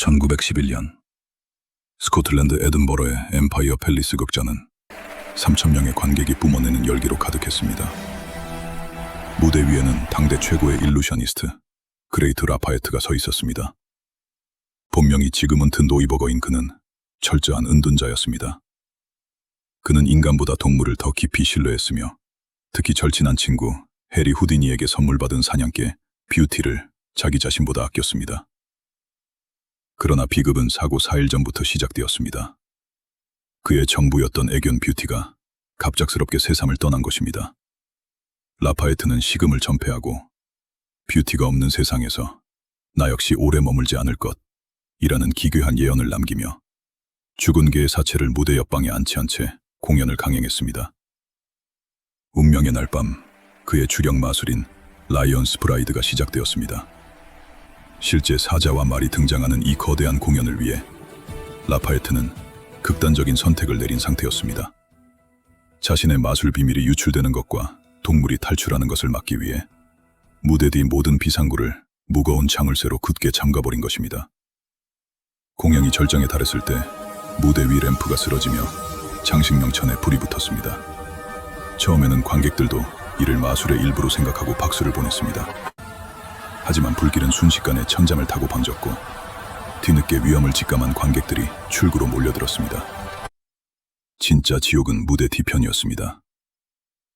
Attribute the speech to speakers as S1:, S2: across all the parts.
S1: 1911년 스코틀랜드 에든버러의 엠파이어 팰리스 극장은 3천명의 관객이 뿜어내는 열기로 가득했습니다. 무대 위에는 당대 최고의 일루셔니스트 그레이트 라파에트가 서 있었습니다. 본명이 지금은 든 노이버거인 그는 철저한 은둔자였습니다. 그는 인간보다 동물을 더 깊이 신뢰했으며 특히 절친한 친구 해리 후디니에게 선물 받은 사냥개 뷰티를 자기 자신보다 아꼈습니다. 그러나 비극은 사고 4일 전부터 시작되었습니다. 그의 전부였던 애견 뷰티가 갑작스럽게 세상을 떠난 것입니다. 라파에트는 식음을 전폐하고 뷰티가 없는 세상에서 나 역시 오래 머물지 않을 것이라는 기괴한 예언을 남기며 죽은 개의 사체를 무대 옆방에 안치한 채 공연을 강행했습니다. 운명의 날 밤 그의 주력 마술인 라이언 스 프라이드가 시작되었습니다. 실제 사자와 말이 등장하는 이 거대한 공연을 위해 라파에트는 극단적인 선택을 내린 상태였습니다. 자신의 마술 비밀이 유출되는 것과 동물이 탈출하는 것을 막기 위해 무대 뒤 모든 비상구를 무거운 자물쇠로 굳게 잠가버린 것입니다. 공연이 절정에 달했을 때 무대 위 램프가 쓰러지며 장식명천에 불이 붙었습니다. 처음에는 관객들도 이를 마술의 일부로 생각하고 박수를 보냈습니다. 하지만 불길은 순식간에 천장을 타고 번졌고 뒤늦게 위험을 직감한 관객들이 출구로 몰려들었습니다. 진짜 지옥은 무대 뒤편이었습니다.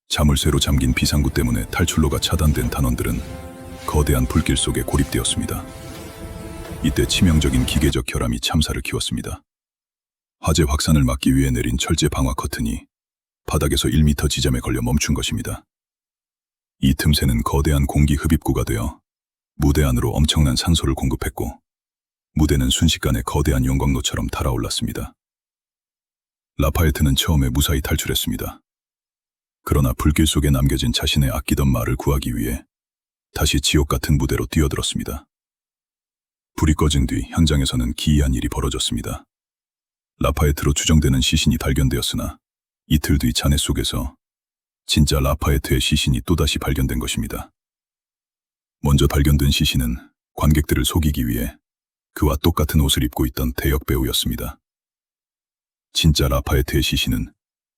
S1: 자물쇠로 잠긴 비상구 때문에 탈출로가 차단된 단원들은 거대한 불길 속에 고립되었습니다. 이때 치명적인 기계적 결함이 참사를 키웠습니다. 화재 확산을 막기 위해 내린 철제 방화 커튼이 바닥에서 1m 지점에 걸려 멈춘 것입니다. 이 틈새는 거대한 공기 흡입구가 되어 무대 안으로 엄청난 산소를 공급했고 무대는 순식간에 거대한 영광로처럼 달아올랐습니다. 라파에트는 처음에 무사히 탈출했습니다. 그러나 불길 속에 남겨진 자신의 아끼던 말을 구하기 위해 다시 지옥 같은 무대로 뛰어들었습니다. 불이 꺼진 뒤 현장에서는 기이한 일이 벌어졌습니다. 라파에트로 추정되는 시신이 발견되었으나 이틀 뒤 잔해 속에서 진짜 라파에트의 시신이 또다시 발견된 것입니다. 먼저 발견된 시신은 관객들을 속이기 위해 그와 똑같은 옷을 입고 있던 대역 배우였습니다. 진짜 라파에트의 시신은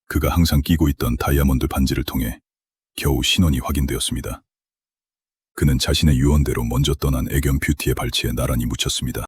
S1: 그가 항상 끼고 있던 다이아몬드 반지를 통해 겨우 신원이 확인되었습니다. 그는 자신의 유언대로 먼저 떠난 애견 뷰티의 발치에 나란히 묻혔습니다.